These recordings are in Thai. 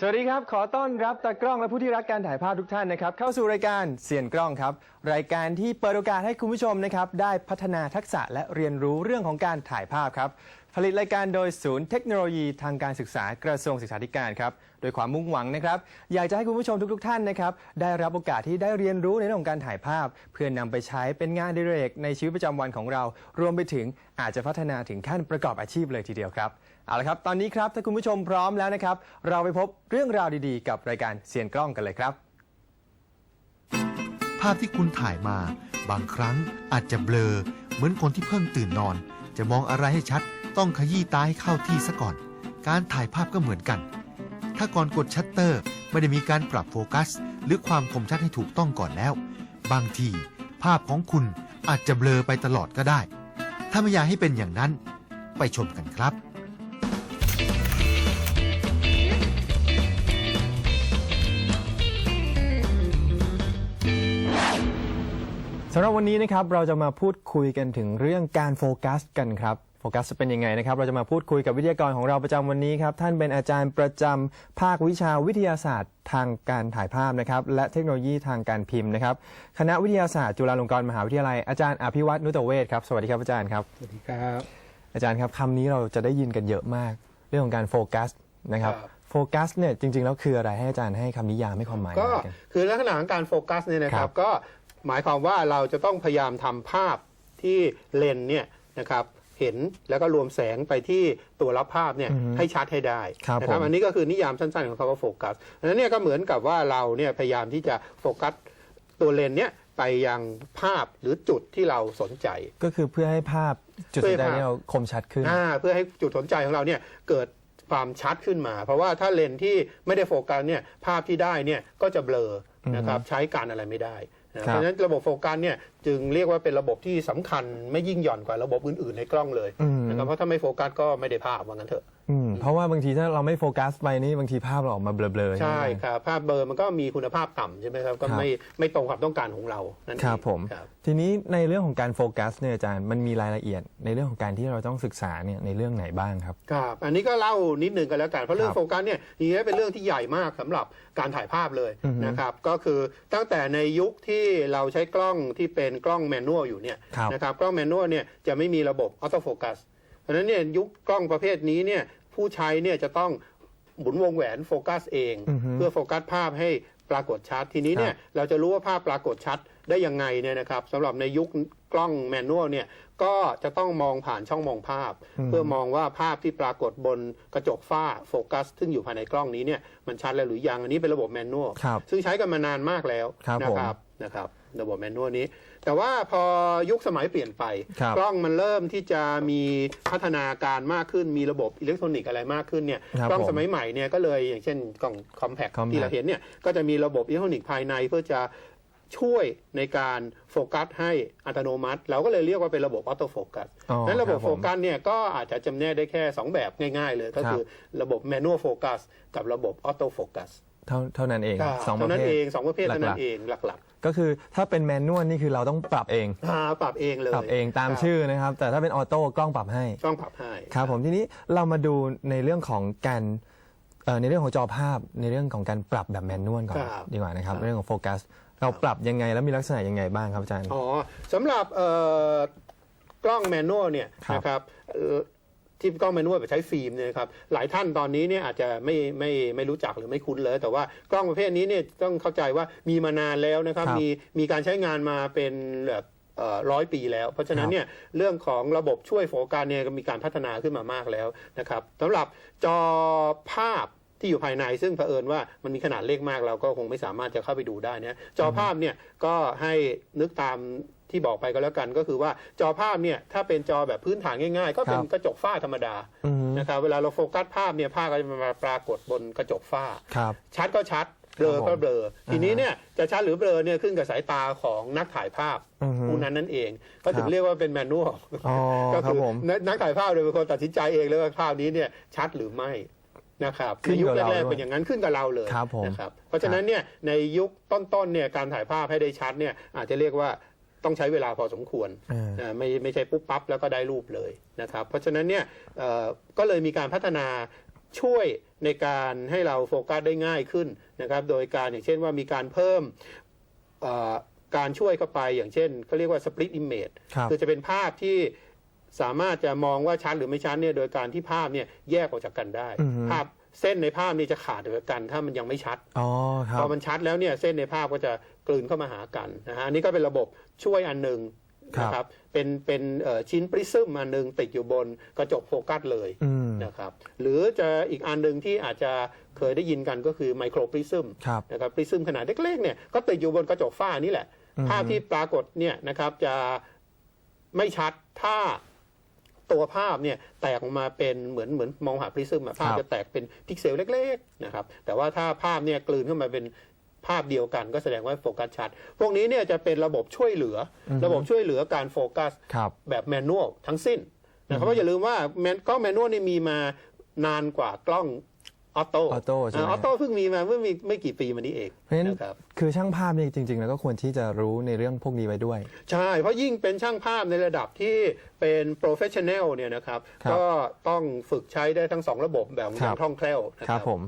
สวัสดีครับ ขอต้อนรับตากล้องและผู้ที่รักการถ่ายภาพทุกท่านนะครับ เข้าสู่รายการเสียนกล้องครับ รายการที่เปิดโอกาสให้คุณผู้ชมนะครับได้พัฒนาทักษะและเรียนรู้เรื่องของการถ่ายภาพครับ ผลิตรายการโดยศูนย์เทคโนโลยีทางการศึกษากระทรวงศึกษาธิการครับ โดยความมุ่งหวังนะครับ อยากจะให้คุณผู้ชมทุก ๆ ท่านนะครับได้รับโอกาสที่ได้เรียนรู้ในเรื่องของการถ่ายภาพ เพื่อนำไปใช้เป็นงานดิเรกในชีวิตประจำวันของเรา รวมไปถึงอาจจะพัฒนาถึงขั้นประกอบอาชีพเลยทีเดียวครับ เอาละครับ ตอนนี้ครับ ถ้าคุณผู้ชมพร้อมแล้วนะครับ เราไปพบเรื่องราวดีๆ กับรายการเสียนกล้องกันเลยครับ ภาพที่คุณถ่ายมา บางครั้งอาจจะเบลอ เหมือนคนที่เพิ่งตื่นนอน จะมองอะไรให้ชัด ต้องขยี้ตาให้เข้าที่ซะก่อน การถ่ายภาพก็เหมือนกัน ถ้าก่อนกดชัตเตอร์ ไม่ได้มีการปรับโฟกัส หรือความคมชัดให้ถูกต้องก่อนแล้ว บางที ภาพของคุณอาจจะเบลอไปตลอดก็ได้ ถ้าไม่อยากให้เป็นอย่างนั้น ไปชมกันครับำหรับวันนี้นะครับเราจะมาพูดคุยกันถึงเรื่องการโฟกัสกันครับโฟกัสจะเป็นยังไงนะครับ เราจะมาพูดคุยกับวิทยากรของเราประจำวันนี้ครับ ท่านเป็นอาจารย์ประจำภาควิชาวิทยาศาสตร์ทางการถ่ายภาพนะครับ และเทคโนโลยีทางการพิมพ์นะครับ คณะวิทยาศาสตร์จุฬาลงกรณ์มหาวิทยาลัยอาจารย์อภิวัตนุตเวศครับ สวัสดีครับอาจารย์ครับ สวัสดีครับ อาจารย์ครับคำนี้เราจะได้ยินกันเยอะมาก เรื่องของการโฟกัสนะครับ ครับ โฟกัสเนี่ยจริงๆแล้วคืออะไรให้อาจารย์ให้คำนิยามให้ความหมายหก็น่อยกัน คือลักษณะของการโฟกัสเนี่ยนะคครัรับบ ก็ หมายความว่าเราจะต้องพยายามทำภาพที่เลนส์เนี่ยนะครับเห็นแล้วก็รวมแสงไปที่ตัวรับภาพเนี่ยอือฮึให้ชัดให้ได้ครับนะครับผมอันนี้ก็คือนิยามสั้นๆของคำว่าโฟกัสอันนั้นเนี่ยก็เหมือนกับว่าเราเนี่ยพยายามที่จะโฟกัสตัวเลนส์เนี่ยไปยังภาพหรือจุดที่เราสนใจ ก็คือเพื่อให้ภาพจุดเพื่แสอให้ดงภาพให้เราคมชัดขึ้นอ่าเพื่อให้จุดสนใจของเราเนี่ยเกิดความชัดขึ้นมา เพราะว่าถ้าเลนส์ที่ไม่ได้โฟกัสเนี่ยภาพที่ได้เนี่ยก็จะเบลอนะครับใช้การอะไรไม่ได้นะ เพราะฉะนั้นระบบโฟกัสเนี่ย จึงเรียกว่าเป็นระบบที่สำคัญไม่ยิ่งหย่อนกว่าระบบอื่นๆในกล้องเลยอืมนะครับเพราะถ้าไม่โฟกัสก็ไม่ได้ภาพว่างั้นเถอะอืมเพราะว่าบางทีถ้าเราไม่โฟกัสไปนี่บางทีภาพเราออกมาเบลอๆใช่ไหมครับภาพเบลอร์มันก็มีคุณภาพต่ำใช่ไหมครับก็ครับไม่ไม่ตรงความต้องการของเรานั่นเองครับผมครับทีนี้ในเรื่องของการโฟกัสเนี่ยอาจารย์มันมีรายละเอียด ในเรื่องของการที่เราต้องศึกษาเนี่ยในเรื่องไหนบ้างครับครับอันนี้ก็เล่านิดนึงกันแล้วกันเพราะเรื่อคงรับโฟกัสเนี่ยจริงๆเป็นเรื่องที่ใหญ่มากสำหรับการถ่ายภาพเลยอือฮึนะครับก็คือตั้งแต่ในยุคที่เราใช้กล้องที่เป็นกล้องแมนนวลอยู่เนี่ยครับนะครับกล้องแมนนวลเนี่ยจะไม่มีระบบออโต้โฟกัสเพราะฉะนั้นเนี่ยยุคกล้องประเภทนี้เนี่ยผู้ใช้เนี่ยจะต้องหมุนวงแหวนโฟกัสเองอือฮึเพื่อโฟกัสภาพให้ปรากฏชัด ทีนี้เนี่ยเราจะรู้ว่าภาพปรากฏชัดได้ยังไงเนี่ยนะครับสำหรับในยุคกล้องแมนนวลเนี่ยก็จะต้องมองผ่านช่องมองภาพอืมเพื่อมองว่าภาพที่ปรากฏบนกระจกฝ้าโฟกัส ซึ่งอยู่ภายในกล้องนี้เนี่ยมันชัดแล้วหรือยังอันนี้เป็นระบบแมนนวลครับซึ่งใช้กันมานานมากแล้วครับนะผมครับนะครับ ระบบแมนนวลนี้ แต่ว่าพอยุคสมัยเปลี่ยนไปครับกล้องมันเริ่มที่จะมีพัฒนาการมากขึ้นมีระบบอิเล็กทรอนิกส์อะไรมากขึ้นเนี่ยครับกล้องผมสมัยใหม่เนี่ยก็เลยอย่างเช่นกล้องคอมแพค Compact ที่เราเห็นเนี่ยก็จะมีระบบอิเล็กทรอนิกส์ภายในเพื่อจะช่วยในการโฟกัสให้อัตโนมัติ เราก็เลยเรียกว่าเป็นระบบออโต้โฟกัสอ๋อนั้นระบบคโฟผมกัสเนี่ยก็อาจจะจำแนกได้แค่ 2 แบบง่ายๆเลย ก็คือระบบแมนนวลโฟกัสกับระบบออโต้โฟกัส เท่าเท่านั้นเองสองปเท่าระนั้นเภเอทงสองประเภทเท่าหลันั้กๆนเองหลักก็คือถ้าเป็นแมนนวลนี่คือเราต้องปรับเองๆอ่าปรับเองเลยปรับเองตามครับชื่อนะครับ แต่ถ้าเป็นออโต้กล้องปรับให้ต้องปรับให้ครับผมทีนี้เรามาดูในเรื่องของการเอ่อในเรื่องของจอภาพในเรื่องของการปรับแบบแมนนวลก่อนครับดีกว่านะครับครับเรื่องของโฟกัสเราปรับยังไงแล้วมีลักษณะยังไงบ้างครับอาจารย์อ๋อสำหรับเอ่อกล้องแมนนวลเนี่ยครับนะครับเอ่อ ที่กล้องแมนนวลแบบใช้ฟิล์มเนี่ยนะครับหลายท่านตอนนี้เนี่ยอาจจะไม่ไม่ไม่รู้จักหรือไม่คุ้นเลย แต่ว่ากล้องประเภทนี้เนี่ยต้องเข้าใจว่ามีมานานแล้วนะครับครับมีมีการใช้งานมาเป็นแบบร้อยปีแล้ว เพราะฉะนั้ครันบเนี่ยเรื่องของระบบช่วยโฟกัสเนี่ยก็มีการพัฒนาขึ้นมามากแล้วนะครับสำหรับจอภาพที่อยู่ภายในซึ่งเผอิญว่ามันมีขนาดเล็กมากเราก็คงไม่สามารถจะเข้าไปดูได้เนี่ยจอภาพเนี่ยก็ให้นึกตาม ที่บอกไปก็แล้วกันก็คือว่าจอภาพเนี่ยถ้าเป็นจอแบบพื้นฐานง่าย ๆ ก็เป็นครับกระจกฝ้าธรรมดาอือฮึนะครับเวลาเราโฟกัสภาพเนี่ยภาพก็จะมาปรากฏบนกระจกฝ้าครับชัดก็ชัดเบลอครับผมก็เบลอทีนี้อ่าฮะเนี่ยจะชัดหรือเบลอเนี่ยขึ้นกับสายตาของนักถ่ายภาพอือฮึผู้นั้นนั่นเอง ก็ถึคงรับเรียกว่าเป็นแมนนวลอ๋อก็ครับคือผมนักนักถ่ายภาพเลยเป็นคนตัดสินใจเองเลยว่าภาพนี้เนี่ยชัดหรือไม่นะครับขึ้ในนยุคกับเราแรกด้วยๆเป็นอย่างนั้นขึ้นกับเราเลยครับผมนะครับเพราะฉะนั้นเนี่ยในยุคต้นๆเนี่ยการถ่ายภาพให้ได้ชัดเนี่ยอาจจะเรียกว่า ต้องใช้เวลาพอสมควรอ่านะไม่ไม่ใช่ปุ๊บปั๊บแล้วก็ได้รูปเลยนะครับ เพราะฉะนั้นเนี่ยเอ่อก็เลยมีการพัฒนาช่วยในการให้เราโฟกัสได้ง่ายขึ้นนะครับ โดยการอย่างเช่นว่ามีการเพิ่มเอ่อการช่วยเข้าไปอย่างเช่นเขาเรียกว่า split image ครับคือจะเป็นภาพที่สามารถจะมองว่าชัดหรือไม่ชัดเนี่ยโดยการที่ภาพเนี่ยแยกออกจากกันได้อือฮึภาพเส้นในภาพนี่จะขาดจากกันถ้ามันยังไม่ชัดอ๋อครัพบอมันชัดแล้วเนี่ยเส้นในภาพก็จะ กลืนเข้ามาหากันนะฮะอันนี้ก็เป็นระบบช่วยอันหนึ่งครับนะครับ เป็นเป็นเอ่อชิ้นปริซึมอันหนึ่งติดอยู่บนกระจกโฟกัสเลยอืมนะครับ หรือจะอีกอันหนึ่งที่อาจจะเคยได้ยินกันก็คือไมโครปริซึมครับนะครับปริซึมขนาดเล็กๆเนี่ยก็ติดอยู่บนกระจกฝ้านี่แหละอืมภาพที่ปรากฏเนี่ยนะครับจะไม่ชัดถ้าตัวภาพเนี่ยแตกออกมาเป็นเหมือนเหมือนมองหาปริซึมอะภาพจะแตกเป็นพิกเซลเล็กๆนะครับแต่ว่าถ้าภาพเนี่ยกลืนเข้ามาเป็น ภาพเดียวกันก็แสดงว่าโฟกัสชัด พวกนี้เนี่ยจะเป็นระบบช่วยเหลือออฮึระบบช่วยเหลือการโฟกัสครับแบบแมนนวลทั้งสิ้นนะครับเพราะอย่าลืมว่าแมนกล้องแมนนวลนี่มีมานานกว่ากล้องออโต้ออโต้ใช่ไหมออโต้เพิ่งมีมาเมื่อมีไม่กี่ปีมานี้เองเพราะฉะนั้นนะครับคือช่างภาพนี่จริง ๆ แล้วก็ควรที่จะรู้ในเรื่องพวกนี้ไว้ด้วย ใช่ เพราะยิ่งเป็นช่างภาพในระดับที่เป็นโปรเฟชชั่นแนลเนี่ยนะครับครับก็ต้องฝึกใช้ได้ทั้งสองระบบแบบอครัย่าบงคล่องแคล่วนะคครัรับบผม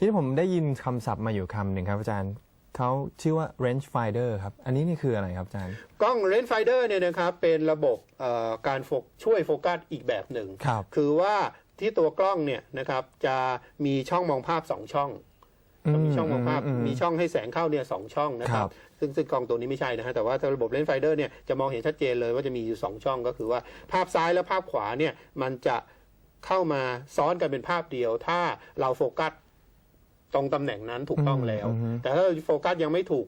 ที่ผมได้ยินคำศัพท์มาอยู่คำหนึ่งครับอาจารย์ เขาชื่อว่า range finder ครับ อันนี้นี่คืออะไรครับอาจารย์ กล้องเลนส์ไฟเดอร์เนี่ยนะครับเป็นระบบเอ่อการโฟกช่วยโฟกัสอีกแบบหนึ่งครับคือว่าที่ตัวกล้องเนี่ยนะครับจะมีช่องมองภาพสองช่องก็มีช่องมองภาพอืมีช่องให้แสงเข้าเนี่ยสองช่องนะครัครับบซึ่งซึ่งกล้องตัวนี้ไม่ใช่นะฮะแต่ว่าถ้าระบบเลนส์ไฟเดอร์เนี่ยจะมองเห็นชัดเจนเลยว่าจะมีอยู่ 2 ช่องก็คือว่าภาพซ้ายและภาพขวาเนี่ยมันจะเข้ามาซ้อนกันเป็นภาพเดียว ถ้าเราโฟกัส ตรงตำแหน่งนั้นถูกต้องแล้วอืมอืมแต่ถ้าเราโฟกัสยังไม่ถูก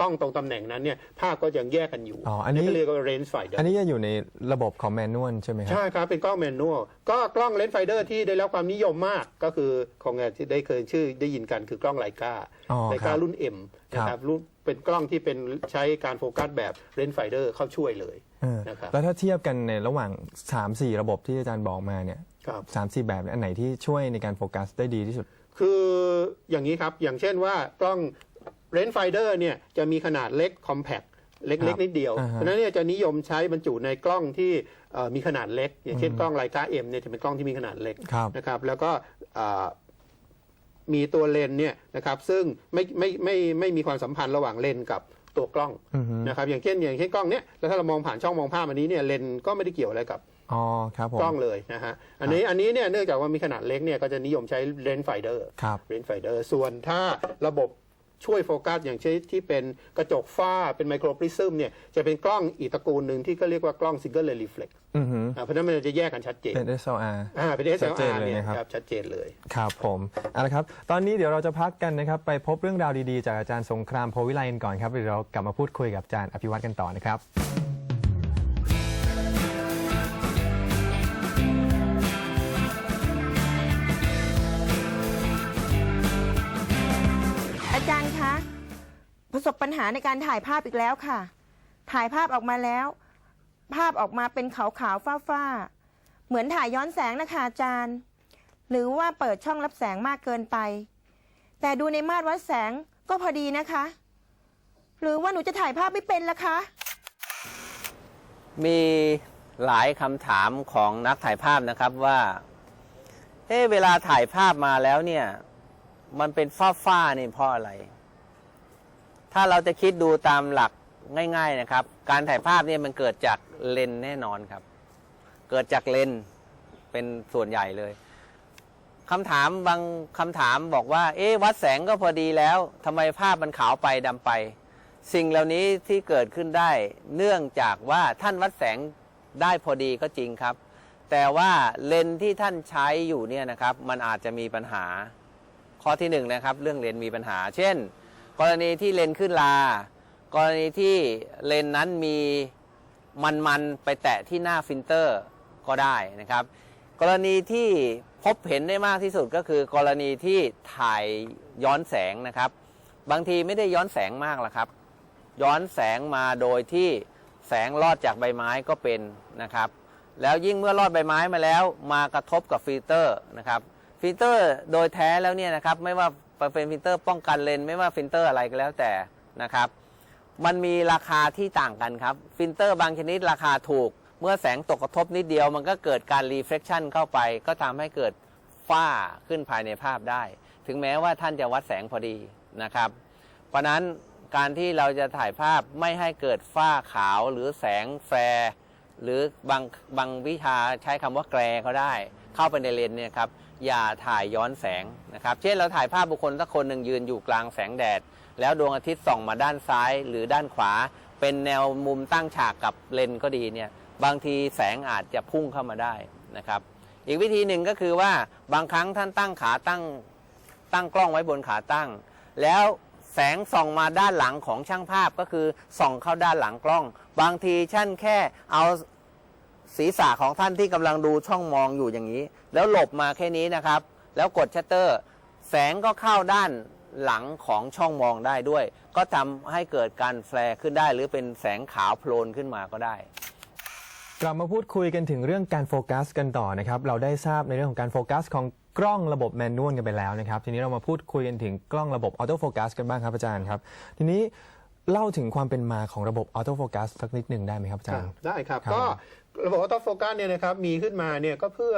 ต้องตรงตำแหน่งนั้นเนี่ยภาพก็ยังแยกกันอยู่อ๋ออันนี้ก็เรียกว่าเลนส์ไฟเดอร์อันนี้จะอยู่ในระบบของแมนนวลใช่ไหมครับ ใช่ครับ เป็นกล้องแมนนวลก็กล้องเลนส์ไฟเดอร์ที่ได้รับความนิยมมากก็คือของที่ได้เคยชื่อได้ยินกันคือกล้องไลกาอ๋อไลครักาบรุ่น M นะคครัรับบรุ่นเป็นกล้องที่เป็นใช้การโฟกัสแบบเลนส์ไฟเดอร์เข้าช่วยเลยเออนะครับแล้วถ้าเทียบกันในระหว่าง 3-4 ระบบที่อาจารย์บอกมาเนี่ยครับสามสี่แบบเนี่ยอันไหนที่ช่วยในการโฟกัสได้ดีที่สุด คืออย่างนี้ครับ อย่างเช่นว่ากล้องเลนส์ไฟเดอร์เนี่ยจะมีขนาดเล็กคอมแพคเล็กครับๆนิดเดียวอ่าฮะเพราะฉะนั้นเนี่ยจะนิยมใช้บรรจุในกล้องที่เอ่อมีขนาดเล็ก อย่างเช่นกล้องไลกาเอ็มเนี่ยจะเป็นกล้องที่มีขนาดเล็กครับนะครับ แล้วก็อ่ามีตัวเลนส์เนี่ยนะครับซึ่งไม่ไม่ไม่ไม่มีความสัมพันธ์ระหว่างเลนส์กับตัวกล้องอือฮึนะครับอย่างเช่นอย่างเช่นกล้องเนี้ยแล้วถ้าเรามองผ่านช่องมองภาพอันนี้เนี่ยเลนส์ก็ไม่ได้เกี่ยวอะไรกับ อ๋อครับผมกล้องเลยนะฮะอันนี้อันนี้เนี่ยเนื่องจากว่ามีขนาดเล็กเนี่ยก็จะนิยมใช้เลนส์ไฟเดอร์ครับเลนส์ไฟเดอร์ส่วนถ้าระบบช่วยโฟกัสอย่างเช่นที่เป็นกระจกฝ้าเป็นไมโครปริซึมเนี่ยจะเป็นกล้องอีกตระกูลหนึ่งที่ก็เรียกว่ากล้องซิงเกิลเลนส์รีเฟล็กอือฮึเพราะฉะนั้นมันจะแยกกันชัดเจน เป็น SLR อ่าเป็นชัดเจน SLR เลยเนี่ยนะครับครับชัดเจนเลย ครับผมเอาละครับ ตอนนี้เดี๋ยวเราจะพักกันนะครับ ไปพบเรื่องราวดีๆ จากอาจารย์สงครามโพวิไลกันก่อนครับเดี๋ยวเรากลับมาพูดคุยกับอาจารย์อภิวัตกันต่อนะครับ ประสบปัญหาในการถ่ายภาพอีกแล้วค่ะ ถ่ายภาพออกมาแล้ว ภาพออกมาเป็นขาวขาวฟ้าๆเหมือนถ่ายย้อนแสงนะคะอาจารย์ หรือว่าเปิดช่องรับแสงมากเกินไป แต่ดูในมาตรวัดแสงก็พอดีนะคะ หรือว่าหนูจะถ่ายภาพไม่เป็นละคะ มีหลายคำถามของนักถ่ายภาพนะครับว่า เอ๊ะเวลาถ่ายภาพมาแล้วเนี่ย มันเป็นฝ้าฝ้าๆนี่เพราะอะไร ถ้าเราจะคิดดูตามหลักง่าย ๆนะครับ การถ่ายภาพเนี่ยมันเกิดจากเลนแน่นอนครับ เกิดจากเลนเป็นส่วนใหญ่เลยคำถามบางคำถามบอกว่า เอ๊วัดแสงก็พอดีแล้วทำไมภาพมันขาวไปดำไป สิ่งเหล่านี้ที่เกิดขึ้นได้ เนื่องจากว่าท่านวัดแสงได้พอดีก็จริงครับ แต่ว่าเลนที่ท่านใช้อยู่เนี่ยนะครับ มันอาจจะมีปัญหา ข้อที่หนึ่งนะครับ เรื่องเลนมีปัญหา เช่น กรณีที่เลนขึ้นลา กรณีที่เลนนั้นมีมันๆไปแตะที่หน้าฟิลเตอร์ก็ได้นะครับ กรณีที่พบเห็นได้มากที่สุดก็คือ กรณีที่ถ่ายย้อนแสงนะครับ บางทีไม่ได้ย้อนแสงมากหรอกครับ ย้อนแสงมาโดยที่แสงลอดจากใบไม้ก็เป็นนะครับ แล้วยิ่งเมื่อลอดใบไม้มาแล้ว มากระทบกับฟิลเตอร์นะครับฟิลเตอร์โดยแท้แล้วเนี่ยนะครับไม่ว่า เป็นฟิลเตอร์ป้องกันเลนไม่ว่าฟิลเตอร์อะไรก็แล้วแต่นะครับ มันมีราคาที่ต่างกันครับ ฟิลเตอร์บางชนิดราคาถูก เมื่อแสงตกกระทบนิดเดียว มันก็เกิดการรีเฟล c ชันเข้าไป ก็ทำให้เกิดฝ้าขึ้นภายในภาพได้ ถึงแม้ว่าท่านจะวัดแสงพอดีนะครับ เพราะนั้นการที่เราจะถ่ายภาพไม่ให้เกิดฝ้าขาวหรือแสงแฟร์หรือบางบางวิชาใช้คำว่าแกรก็ได้ เข้าไปในเลนเนี่ยครับ อย่าถ่ายย้อนแสงนะครับ เช่นเราถ่ายภาพบุคคลสักคนหนึ่งยืนอยู่กลางแสงแดด แล้วดวงอาทิตย์ส่องมาด้านซ้ายหรือด้านขวา เป็นแนวมุมตั้งฉากกับเลนก็ดีเนี่ยบางทีแสงอาจจะพุ่งเข้ามาได้นะครับ อีกวิธีหนึ่งก็คือว่าบางครั้งท่านตั้งขาตั้งตั้งกล้องไว้บนขาตั้ง แล้วแสงส่องมาด้านหลังของช่างภาพก็คือส่องเข้าด้านหลังกล้อง บางทีท่านแค่เอา ศีรษะของท่านที่กำลังดูช่องมองอยู่อย่างนี้ แล้วหลบมาแค่นี้นะครับ แล้วกดชัตเตอร์ แสงก็เข้าด้านหลังของช่องมองได้ด้วย ก็ทำให้เกิดการแฟร์ขึ้นได้ หรือเป็นแสงขาวโพลนขึ้นมาก็ได้ กลับมาพูดคุยกันถึงเรื่องการโฟกัสกันต่อนะครับ เราได้ทราบในเรื่องของการโฟกัสของกล้องระบบแมนนวลกันไปแล้วนะครับ ทีนี้เรามาพูดคุยกันถึงกล้องระบบออโต้โฟกัสกันบ้างครับอาจารย์ครับ ทีนี้เล่าถึงความเป็นมาของระบบออโต้โฟกัสสักนิดหนึ่งได้ไหมครับอาจารย์ ได้ครับครับก็ ระบบออโต้โฟกัสเนี่ยนะครับมีขึ้นมาเนี่ยก็เพื่อ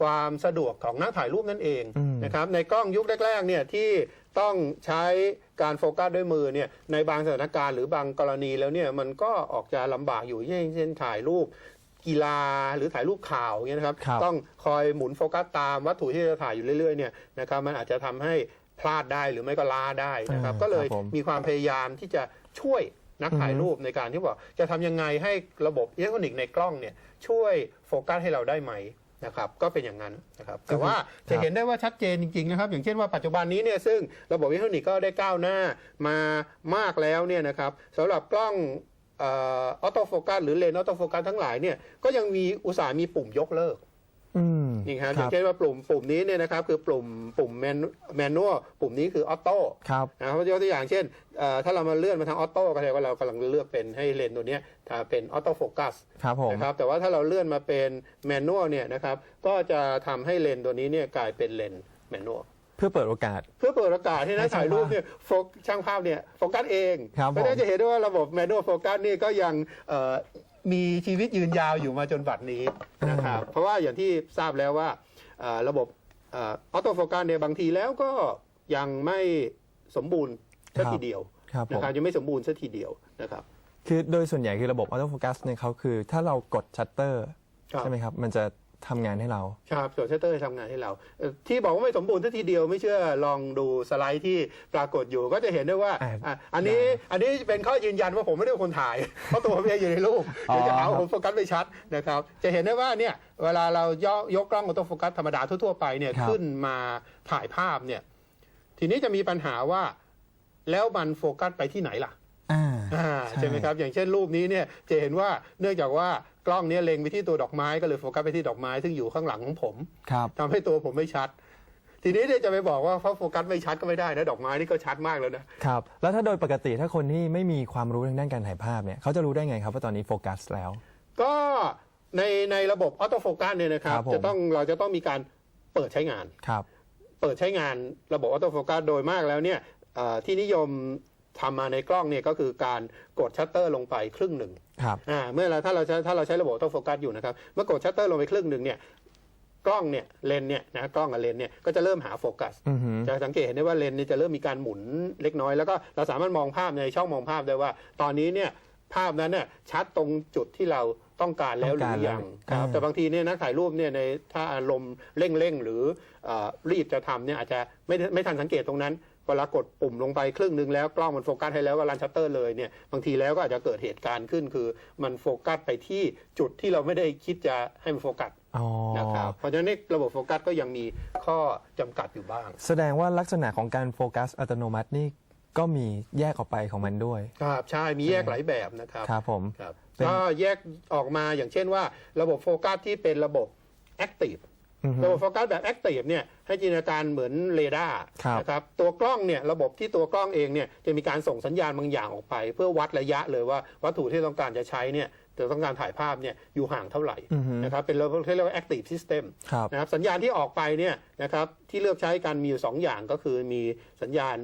ความสะดวกของนักถ่ายรูปนั่นเองอืมนะครับในกล้องยุคแรกๆเนี่ยที่ต้องใช้การโฟกัสด้วยมือเนี่ยในบางสถานการณ์หรือบางกรณีแล้วเนี่ยมันก็ออกจะลำบากอยู่เช่นเช่นถ่ายรูปกีฬาหรือถ่ายรูปข่าวอย่างเงี้ยนะครับครับต้องคอยหมุนโฟกัสตามวัตถุที่จะถ่ายอยู่เรื่อยๆเนี่ยนะครับมันอาจจะทำให้พลาดได้หรือไม่ก็ล้าได้นะครับอ่าก็เลยครับผมมีความพยายามที่จะช่วย นักถ่ายอือฮึรูปในการที่บอกจะทำยังไงให้ระบบอิเล็กทรอนิกส์ในกล้องเนี่ยช่วยโฟกัสให้เราได้ไหมนะครับก็เป็นอย่างนั้นนะครับแต่ว่าจะเห็นได้ว่าชัดเจนจริงๆนะครับ อย่างเช่นว่าปัจจุบันนี้เนี่ยซึ่งระบบอิเล็กทรอนิกส์ก็ได้ก้าวหน้ามามากแล้วเนี่ยนะครับสำหรับกล้องออโต้โฟกัสหรือเลนส์ออโต้โฟกัสทั้งหลายเนี่ยก็ยังมีอุตสาห์มีปุ่มยกเลิกอืม นี่ครับคอย่ารังบเช่นว่าปุ่มปุ่มนี้เนี่ยนะครับคือปุ่มปุ่มแมนแมนนวลปุ่มนี้คือออโต้ครับนะครับยกตัวอย่างเช่นเอ่อถ้าเรามาเลื่อนมาทางออโต้ก็แสดงว่าเรากำลังเลือกเป็นให้เลนส์ตัวเนี้ยถ้าเป็นออโต้โฟกัสครับผมนะครับแต่ว่าถ้าเราเลื่อนมาเป็นแมนนวลเนี่ยนะครับก็จะทำให้เลนส์ตัวนี้เนี่ยกลายเป็นเลนส์แมนนวลเพื่อเปิดโอกาส เพื่อเปิดโอกาสให้นักถ่ายรูปเนี่ยโฟกช่างภาพเนี่ยโฟกัสเองครับผมก็ได้จะเห็นได้ว่าระบบแมนนวลโฟกัสนี่ก็ยังเอ่อ มีชีวิตยืนยาวอยู่มาจนบัดนี้นะครับเพราะว่าอย่างที่ทราบแล้วว่าเอ่อระบบออโต้โฟกัสเนี่ยบางทีแล้วก็ยังไม่สมบูรณ์สักทีเดียวครับผนะมครับยังไม่สมบูรณ์สักทีเดียวนะครับคือโดยส่วนใหญ่คือระบบออโต้โฟกัสเนี่ยเขาคือถ้าเรากดชัตเตอร์ครับใช่ไหมครับมันจะ ทำงานให้เราครับส่วนชัตเตอร์ทำงานให้เราเอ่อที่บอกว่าไม่สมบูรณ์สักทีเดียวไม่เชื่อลองดูสไลด์ที่ปรากฏอยู่ก็จะเห็นได้ว่าอ่าอะอันนี้อันนี้เป็นข้อยืนยันว่าผมไม่ได้เป็นคนถ่าย เพราะตัวผมเองอยู่ในรูปอ๋อเดี๋ยวจะหาครับว่าผมโฟกัสไม่ชัดนะครับจะเห็นได้ว่าเนี่ยเวลาเรายกยกกล้องออโต้โฟกัสธรรมดาทั่วๆไปเนี่ยครับขึ้นมาถ่ายภาพเนี่ยทีนี้จะมีปัญหาว่าแล้วมันโฟกัสไปที่ไหนล่ะอ่าอ่าใช่ไหมครับ อย่างเช่นรูปนี้เนี่ยจะเห็นว่าเนื่องจากว่า กล้องเนี้เล็งไปที่ตัวดอกไม้ก็เลยโฟกัสไปที่ดอกไม้ซึ่งอยู่ข้างหลังของผมครับทำให้ตัวผมไม่ชัด ทีนี้เนี่ยจะไปบอกว่าเขาโฟกัสไม่ชัดก็ไม่ได้นะดอกไม้นี่ก็ชัดมากแล้วนะครับ แล้วถ้าโดยปกติถ้าคนที่ไม่มีความรู้ทางด้านการถ่ายภาพเนี่ยเขาจะรู้ได้ไงครับว่าตอนนี้โฟกัสแล้ว ก็ในในระบบออโต้โฟกัสเนี่ยนะครับครับผม จะต้องเราจะต้องมีการเปิดใช้งาน ครับ เปิดใช้งานระบบออโต้โฟกัสโดยมากแล้วเนี่ยเอ่อที่นิยม ทำมาในกล้องเนี่ยก็คือการกดชัตเตอร์ลงไปครึ่งหนึ่งครับอ่าเมื่อเราถ้าเราใช้ถ้าเราใช้ระบบออโต้โฟกัสอยู่นะครับเมื่อกดชัตเตอร์ลงไปครึ่งหนึ่งเนี่ยกล้องเนี่ยเลนส์เนี่ยนะกล้องกับเลนส์เนี่ยก็จะเริ่มหาโฟกัสอือหือจะสังเกตเห็นได้ว่าเลนส์นี่จะเริ่มมีการหมุนเล็กน้อยแล้วก็เราสามารถมองภาพในช่องมองภาพได้ว่า ตอนนี้เนี่ยภาพนั้นเนี่ยชัดตรงจุดที่เราต้องการแล้วหรือยังต้องการแล้วครับอ่าแต่บางทีเนี่ยนักถ่ายรูปเนี่ยในถ้าอารมณ์เร่งๆหรือเอ่อรีบจะทำเนี่ยอาจจะไม่ได้ไม่ทันสังเกตตรงนั้น เวลากดปุ่มลงไปครึ่งหนึ่งแล้วกล้องมันโฟกัสให้แล้วว่ารันชัตเตอร์เลยเนี่ยบางทีแล้วก็อาจจะเกิดเหตุการณ์ขึ้นคือ มันโฟกัสไปที่จุดที่เราไม่ได้คิดจะให้มันโฟกัสอ๋อนะครับเพราะฉะนั้นระบบโฟกัสก็ยังมีข้อจำกัดอยู่บ้าง แสดงว่าลักษณะของการโฟกัสอัตโนมัตินี่ก็มีแยกออกไปของมันด้วย ครับใช่มีแยกหลายแบบนะครับครับผมครับเป็นก็แยกออกมาอย่างเช่นว่า ระบบโฟกัสที่เป็นระบบ Active อือหือ ระบบโฟกัสแบบ Active เนี่ยให้จินตนาการเหมือนเรดาร์ครับนะครับตัวกล้องเนี่ยระบบที่ตัวกล้องเองเนี่ยจะมีการส่งสัญญาณบางอย่างออกไป เพื่อวัดระยะเลยว่าวัตถุที่ต้องการจะใช้เนี่ยจะต้องการถ่ายภาพเนี่ยอยู่ห่างเท่าไหร่อือหือนะครับเป็นระบบที่เรียกว่า Active System ครับนะครับสัญญาณที่ออกไปเนี่ยนะครับที่เลือกใช้กันมีอยู่สองอย่างก็คือมีสัญญาณ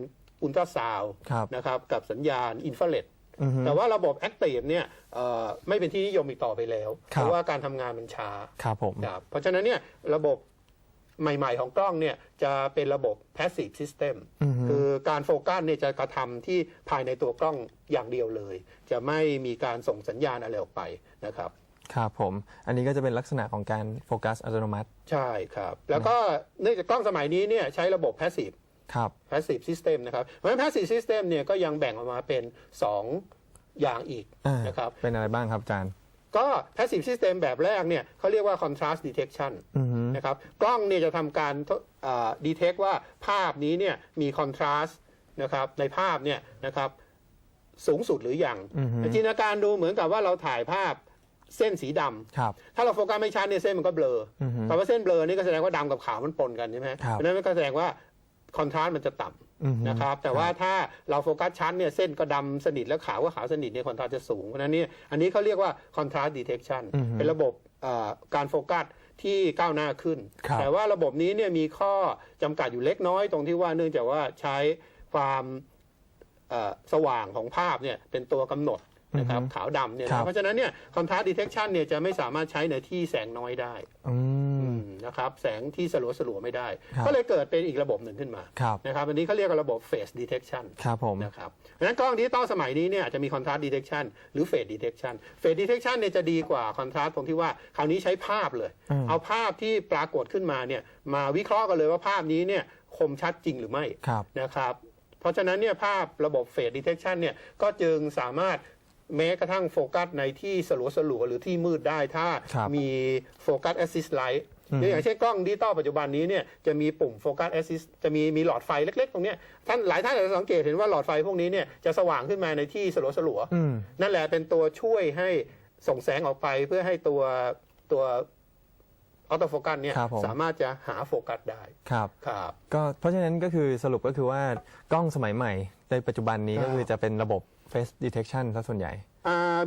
อุลตราซาวด์ครับนะครับกับสัญญาณอินฟราเรดอือหือ แต่ว่าระบบ Active เนี่ยเอ่อไม่เป็นที่นิยมอีกต่อไปแล้วครับเพราะว่าการทำงานมันช้าครับผมครับเพราะฉะนั้นเนี่ยระบบใหม่ ๆ ของกล้องเนี่ยจะเป็นระบบ passive system อือฮึคือการโฟกัสเนี่ยจะกระทำที่ภายในตัวกล้องอย่างเดียวเลย จะไม่มีการส่งสัญญาณอะไรออกไปนะครับ ครับผม อันนี้ก็จะเป็นลักษณะของการโฟกัสอัตโนมัติ ใช่ครับ แล้วก็เนื่องจากกล้องสมัยนี้เนี่ยใช้ระบบ passive ครับ passive system นะครับ เพราะฉะนั้น passive system เนี่ยก็ยังแบ่งออกมาเป็น 2 อย่างอีกอ่านะครับ เป็นอะไรบ้างครับอาจารย์ ก็ passive system แบบแรกเนี่ยเขาเรียกว่า contrast detection อือฮึนะครับกล้องเนี่ยจะทำการดีเทคว่าภาพนี้เนี่ยมี contrast นะครับในภาพเนี่ยนะครับสูงสุดหรืออยังอือฮึจินตนาการดูเหมือนกับว่าเราถ่ายภาพเส้นสีดำ ครับ ถ้าเราโฟกัสไม่ชัดเนี่ยเส้นมันก็เบลออือฮึคำว่าเส้นเบลอนี่ก็แสดงว่าดำกับขาวมันปนกันใช่ไหมครับ เพราะฉะนั้นมันก็แสดงว่า คอนทราสต์มันจะต่ำอือฮึนะครับ แต่ว่าถ้าเราโฟกัสชัดเนี่ยเส้นก็ดำสนิทแล้วขาวก็ขาวสนิทเนี่ยคอนทราสต์จะสูงเพราะฉะนั้นเนี่ยอันนี้เขาเรียกว่า contrast detection อือฮึเป็นระบบเอ่อการโฟกัสที่ก้าวหน้าขึ้นครับแต่ว่าระบบนี้เนี่ยมีข้อจำกัดอยู่เล็กน้อยตรงที่ว่าเนื่องจากว่าใช้ความเอ่อสว่างของภาพเนี่ยเป็นตัวกำหนดนะครับอือฮึขาวดำเนี่ยครันะบเพราะฉะนั้นเนี่ย contrast detection เนี่ยจะไม่สามารถใช้ในที่แสงน้อยได้อืมอืม นะครับแสงที่สลัวสลัวๆไม่ได้ครับก็เลยเกิดเป็นอีกระบบหนึ่งขึ้นมาครับนะครับอันนี้เขาเรียกว่าระบบ face detection ครับผมนะครับเพราะฉะนั้นกล้องดิจิตอลสมัยนี้เนี่ยอาจจะมี contrast detection หรือ face detection face detection เนี่ยจะดีกว่า contrast ตรงที่ว่าคราวนี้ใช้ภาพเลยอืมเอาภาพที่ปรากฏขึ้นมาเนี่ยมาวิเคราะห์กันเลยว่าภาพนี้เนี่ยคมชัดจริงหรือไม่ครับนะครับเพราะฉะนั้นเนี่ยภาพระบบ face detection เนี่ยก็จึงสามารถแม้กระทั่งโฟกัสในที่สลัวสลัวๆหรือที่มืดได้ถ้าครับมีโฟกัส assist light อืม อย่างเช่นกล้องดิจิตอลปัจจุบันนี้เนี่ยจะมีปุ่มโฟกัส assist จะมีมีหลอดไฟเล็ก ๆ ตรงเนี้ยท่านหลายท่านอาจจะสังเกตเห็นว่าหลอดไฟพวกนี้เนี่ยจะสว่างขึ้นมาในที่สลัวสลัวๆอืมนั่นแหละเป็นตัวช่วยให้ส่งแสงออกไปเพื่อให้ตัวตัวออโตโฟกัสเนี่ยครับผมสามารถจะหาโฟกัสได้ครับครับก็เพราะฉะนั้นก็คือสรุปก็คือว่ากล้องสมัยใหม่ในปัจจุบันนี้ครับก็คือจะเป็นระบบ face detection ซะส่วนใหญ่อ่า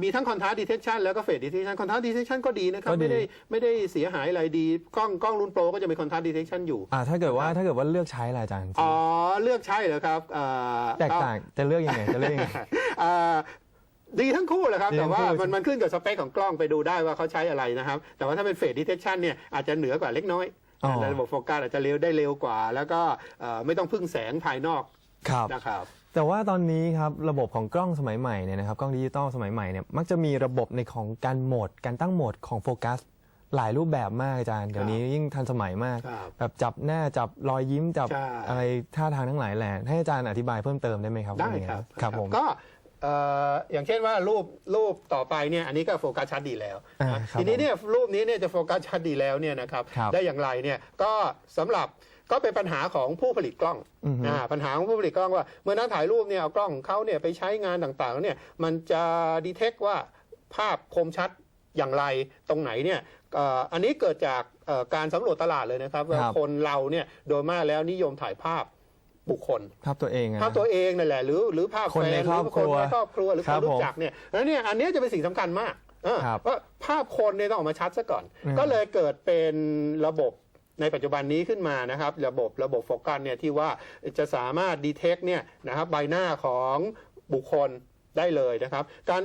มีทั้ง contrast detection แล้วก็ phase detection contrast detection ก็ดีนะครับ ก็ดี ไม่ได้ไม่ได้เสียหายอะไรดี กล้องกล้องรุ่นโปรก็จะมี contrast detection อยู่ อ่าถ้าเกิดว่าถ้าเกิดว่าเลือกใช้ล่ะอาจารย์อ๋อ เลือกใช่เหรอครับอ่า แตกต่างจะเลือกยังไงจะเลือกยังไง อ่าดีทั้งคู่แหละครับ ดีทั้แต่งว่าคู่มันมันขึ้นกับสเปคของกล้องไปดูได้ว่าเขาใช้อะไรนะครับ แต่ว่าถ้าเป็น phase detection เนี่ยอาจจะเหนือกว่าเล็กน้อยอ๋อระบบโฟกัสอาจจะเร็วได้เร็วกว่า แล้วก็เอ่อไม่ต้องพึ่งแสงภายนอกครับ นะครับ แต่ว่าตอนนี้ครับระบบของกล้องสมัยใหม่เนี่ยนะครับกล้องดิจิตอลสมัยใหม่เนี่ยมักจะมีระบบในของการโหมด การตั้งโหมดของโฟกัส หลายรูปแบบมากอาจารย์เดี๋ยวนี้ยิ่งทันสมัยมาก ครับแบบจับหน้าจับรอยยิ้มจับใช่ อะไรท่าทางทั้งหลายแหละให้อาจารย์อธิบายเพิ่มเติมได้ไหมครับได้ว่ายังงครับครับผม ก็เอ่ออย่างเช่นว่ารูปรูปต่อไปเนี่ยอันนี้ก็โฟกัสชัดดีแล้วอ่านะครับทีนี้เนี่ยรูปนี้เนี่ยจะโฟกัสชัดดีแล้วเนี่ยนะครับครับ ได้อย่างไรเนี่ยก็สำหรับ ก็เป็นปัญหาของผู้ผลิตกล้องอือฮึอ่าปัญหาของผู้ผลิตกล้องว่า เมื่อนักถ่ายรูปเนี่ยเอากล้องของเขาเนี่ยไปใช้งานต่างๆแล้วเนี่ยมันจะดีเทคว่าภาพคมชัดอย่างไรตรงไหนเนี่ยเอ่ออันนี้เกิดจากเอ่อการสำรวจตลาดเลยนะครับว่าครับคนเราเนี่ยโดยมากแล้วนิยมถ่ายภาพบุคคลภาพตัวเองอะภาพตัวเองนั่นแหละหรือหรือภาพคนแฟในนหครรืออบคนครัวในครอบครัวหรือคครับนรู้ผมจักเนี่ยแล้วเนี่ยอันเนี้ยจะเป็นสิ่งสำคัญมากเออครับเพราะภาพคนเนี่ยต้องออกมาชัดซะก่อนอืมก็เลยเกิดเป็นระบบ ในปัจจุบันนี้ขึ้นมานะครับ ระบบระบบโฟกัสเนี่ยที่ว่าจะสามารถดีเทคเนี่ยนะครับใบหน้าของบุคคลได้เลยนะครับ การ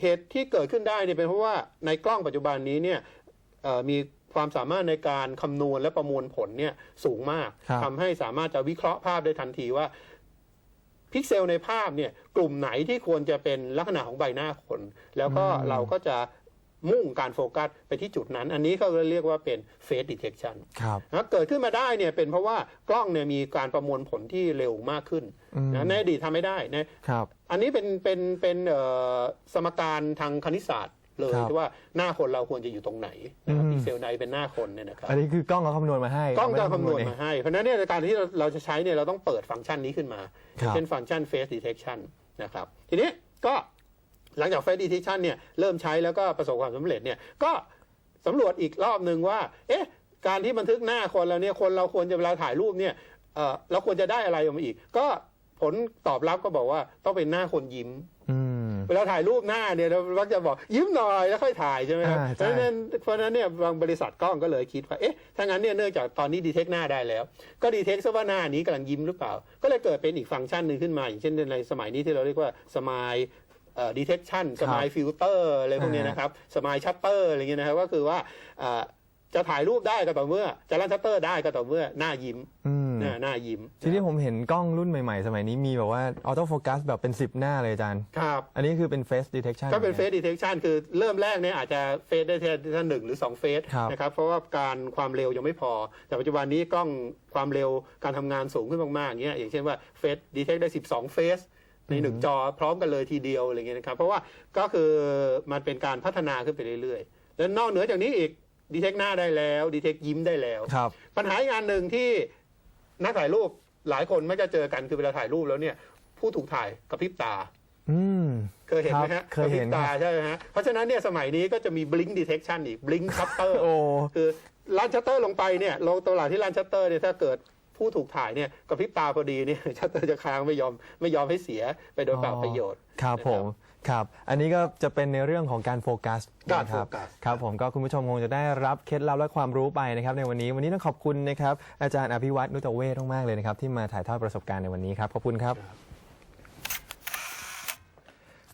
เหตุที่เกิดขึ้นได้เนี่ยเป็นเพราะว่าในกล้องปัจจุบันนี้เนี่ยเอ่อมีความสามารถในการคำนวณและประมวลผลเนี่ยสูงมากครับทำให้สามารถจะวิเคราะห์ภาพได้ทันทีว่าพิกเซลในภาพเนี่ยกลุ่มไหนที่ควรจะเป็นลักษณะของใบหน้าคน แล้วก็อืมเราก็จะ มุ่งการโฟกัสไปที่จุดนั้น อันนี้เขาเรียกว่าเป็น face detection ครับนะเกิดขึ้นมาได้เนี่ยเป็นเพราะว่ากล้องเนี่ยมีการประมวลผลที่เร็วมากขึ้นอืมนะในอดีตทำไม่ได้นะครับอันนี้เป็นเป็นเป็นเอ่อสมการทางคณิตศาสตร์เลยครับที่ว่าหน้าคนเราควรจะอยู่ตรงไหนนะครับอืมพิกเซลใดเป็นหน้าคนเนี่ยนะครับอันนี้คือกล้องเขาคำนวณมาให้ กล้องจะเรไได้คำนวณเองมาให้ เพราะฉะนั้นเนี่ยในการที่เราเราจะใช้เนี่ยเราต้องเปิดฟังก์ชันนี้ขึ้นมาครับเช่นฟังก์ชัน face detection นะครับ ทีนี้ก็ หลังจาก face detection เนี่ยเริ่มใช้แล้วก็ประสบความสำเร็จเนี่ยก็สำรวจอีกรอบหนึ่งว่า เอ๊ะ การที่บันทึกหน้าคนเราเนี่ยคนเราควรจะเวลาถ่ายรูปเนี่ยเออเราควรจะได้อะไรออกมาอีก ก็ผลตอบรับก็บอกว่าต้องเป็นหน้าคนยิ้มอืมเวลาถ่ายรูปหน้าเนี่ยเรามักจะบอกยิ้มหน่อยแล้วค่อยถ่ายใช่ไหมครับอ่าเพใช่ราะฉะนั้นเพราะฉะนั้นเนี่ยบางบริษัทกล้องก็เลยคิดว่าเอ๊ะถ้างั้นเนี่ยเนื่องจากตอนนี้ดีเทคหน้าได้แล้ว ก็ดีเทคซะว่าหน้านี้กำลังยิ้มหรือเปล่า ก็เลยเกิดเป็นอีกฟังก์ชันหนึ่งขึ้นมา อย่างเช่นในสมัยนี้ที่เราเรียกว่าสมาย ดีเทคชันสมายฟิลเตอร์อะไรพวกเนี้ยนะครับสมายชัตเตอร์อะไรเงี้ยนะครับก็คือว่าเอ่อจะถ่ายรูปได้ก็ต่อเมื่อ จะลั่นชัตเตอร์ได้ก็ต่อเมื่อหน้ายิ้มอืมหน้าหน้ายิ้ม ทีนี้ผมเห็นกล้องรุ่นใหม่ๆ สมัยนี้มีแบบว่าออโต้โฟกัสแบบเป็น 10 หน้าเลยอาจารย์ ครับ อันนี้คือเป็น Face Detection ก็เป็นเฟหมืสอดีเทคชันคือเริ่มแรกเนี่ยอาจจะเฟสได้แค่หนึ่งหรือ2เฟสครับนะครับ เพราะว่าการความเร็วยังไม่พอ แต่ปัจจุบันนี้กล้องความเร็วการทำงานสูงขึ้นมากๆอย่างเงี้ยอย่างเช่นว่าเฟสดีเทคได้ 12 เฟส ในหนึ่งจอพร้อมกันเลยทีเดียวอะไรเงี้ยนะครับเพราะว่าก็คือมันเป็นการพัฒนาขึ้นไปเรื่อยๆ แล้วนอกเหนือจากนี้อีกดีเทคหน้าได้แล้วดีเทคยิ้มได้แล้วครับปัญหาอีกอันหนึ่งที่นักถ่ายรูปหลายคนไม่จะเจอกันคือเวลาถ่ายรูปแล้วเนี่ย ผู้ถูกถ่ายกระพริบตาอืมเคยเห็นไหมครัฮะบเคยเห็นกระพริบตาใช่ไหมฮะ เพราะฉะนั้นเนี่ยสมัยนี้ก็จะมี blink detection อีก blink shutter โอ้คือลันชัตเตอร์ลงไปเนี่ยลงตลาดที่ลันชัตเตอร์เนี่ยถ้าเกิด ผู้ถูกถ่ายเนี่ยกระพริบตาพอดีเนี่ยชัตเตอร์จะค้างไม่ยอมไม่ยอมให้เสียไปโดยเปล่าประโยชน์ครับนะครับผมครับ อันนี้ก็จะเป็นในเรื่องของการโฟกัสการนะครัโฟกัสครับผมก็คุณผู้ชมคงจะได้รับเคล็ดลับและความรู้ไปนะครับ ในวันนี้วันนี้ต้องขอบคุณนะครับอาจารย์อภิวัตนุตเวทมากๆเลยนะครับที่มาถ่ายทอดประสบการณ์ในวันนี้ครับขอบคุณครับ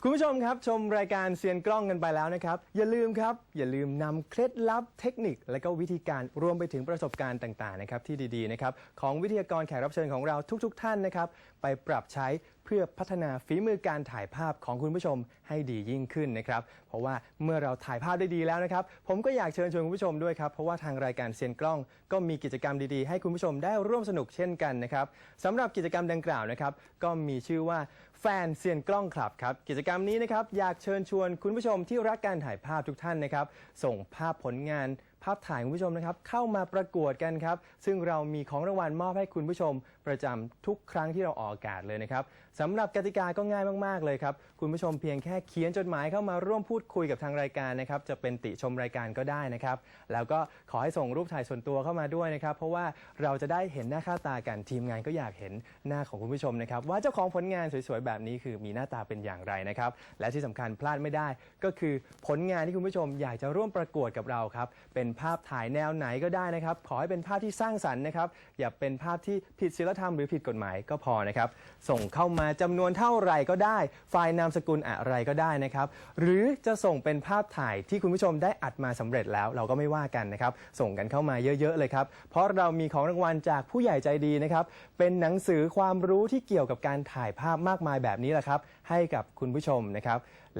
คุณผู้ชมครับ ชมรายการเซียนกล้องกันไปแล้วนะครับ อย่าลืมครับ อย่าลืมนำเคล็ดลับเทคนิค และก็วิธีการรวมไปถึงประสบการณ์ต่างๆนะครับที่ดีๆนะครับของวิทยากรแขกรับเชิญของเราทุก ๆ ท่านนะครับไปปรับใช้เพื่อพัฒนาฝีมือการถ่ายภาพของคุณผู้ชมให้ดียิ่งขึ้นนะครับ เพราะว่าเมื่อเราถ่ายภาพได้ดีแล้วนะครับ ผมก็อยากเชิญชวนคุณผู้ชมด้วยครับ เพราะว่าทางรายการเซียนกล้องก็มีกิจกรรมดีๆ ให้คุณผู้ชมได้ร่วมสนุกเช่นกันนะครับสำหรับกิจกรรมดังกล่าวนะครับก็มีชื่อว่าแฟนเซียนกล้องคลับครับกิจกรรมนี้นะครับอยากเชิญชวนคุณผู้ชมที่รักการถ่ายภาพทุกท่านนะครับ ส่งภาพผลงานภาพถ่ายคุณผู้ชมนะครับเข้ามาประกวดกันครับ ซึ่งเรามีของรางวัลมอบให้คุณผู้ชมประจำทุกครั้งที่เราออกอากาศเลยนะครับสำหรับกติกาก็ง่ายมากๆเลยครับคุณผู้ชมเพียงแค่เขียนจดหมายเข้ามาร่วมพูดคุยกับทางรายการนะครับจะเป็นติชมรายการก็ได้นะครับ แล้วก็ขอให้ส่งรูปถ่ายส่วนตัวเข้ามาด้วยนะครับ เพราะว่าเราจะได้เห็นหน้าค่าตากันทีมงานก็อยากเห็นหน้าของคุณผู้ชมนะครับ ว่าเจ้าของผลงานสวยๆแบบนี้คือมีหน้าตาเป็นอย่างไรนะครับ และที่สำคัญพลาดไม่ได้ ก็คือผลงานที่คุณผู้ชมอยากจะร่วมประกวดกับเราครับ เป็นภาพถ่ายแนวไหนก็ได้นะครับ ขอให้เป็นภาพที่สร้างสรรค์นะครับ อย่าเป็นภาพที่ผิดศีลธรรมหรือผิดกฎหมายก็พอนะครับ ส่งเข้ามาจำนวนเท่าไหร่ก็ได้ ไฟล์นามสกุลอะไรก็ได้นะครับ หรือจะส่งเป็นภาพถ่ายที่คุณผู้ชมได้อัดมาสำเร็จแล้วเราก็ไม่ว่ากันนะครับ ส่งกันเข้ามาเยอะๆเลยครับ เพราะเรามีของรางวัลจากผู้ใหญ่ใจดีนะครับ เป็นหนังสือความรู้ที่เกี่ยวกับการถ่ายภาพมากมายแบบนี้แหละครับ ให้กับคุณผู้ชมนะครับ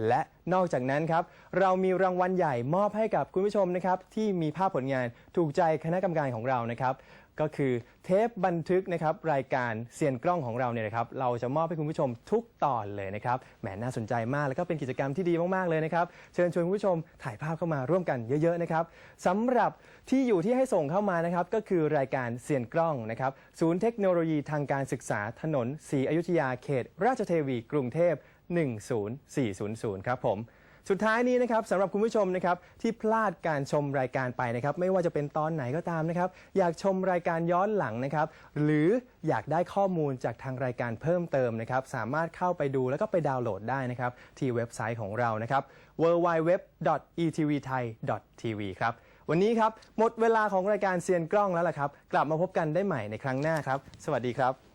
และนอกจากนั้นครับเรามีรางวัลใหญ่มอบให้กับคุณผู้ชมนะครับที่มีภาพผลงานถูกใจคณะกรรมการของเรานะครับ ก็คือเทปบันทึกนะครับรายการเซียนกล้องของเราเนี่ยนะครับเราจะมอบให้คุณผู้ชมทุกตอนเลยนะครับแหมน่าสนใจมากแล้วก็เป็นกิจกรรมที่ดีมากๆเลยนะครับเชิญชวนคุณผู้ชมถ่ายภาพเข้ามาร่วมกันเยอะๆนะครับสำหรับที่อยู่ที่ให้ส่งเข้ามานะครับก็คือรายการเซียนกล้องนะครับศูนย์เทคโนโลยีทางการศึกษาถนนศรีอยุธยาเขต ราชเทวีกรุงเทพ10400 ครับผม สุดท้ายนี้นะครับสำหรับคุณผู้ชมนะครับที่พลาดการชมรายการไปนะครับไม่ว่าจะเป็นตอนไหนก็ตามนะครับอยากชมรายการย้อนหลังนะครับหรืออยากได้ข้อมูลจากทางรายการเพิ่มเติมนะครับสามารถเข้าไปดูแล้วก็ไปดาวน์โหลดได้นะครับที่เว็บไซต์ของเรานะครับ www.etvthai.tv ครับวันนี้ครับหมดเวลาของรายการเซียนกล้องแล้วล่ะครับ กลับมาพบกันได้ใหม่ในครั้งหน้าครับ สวัสดีครับ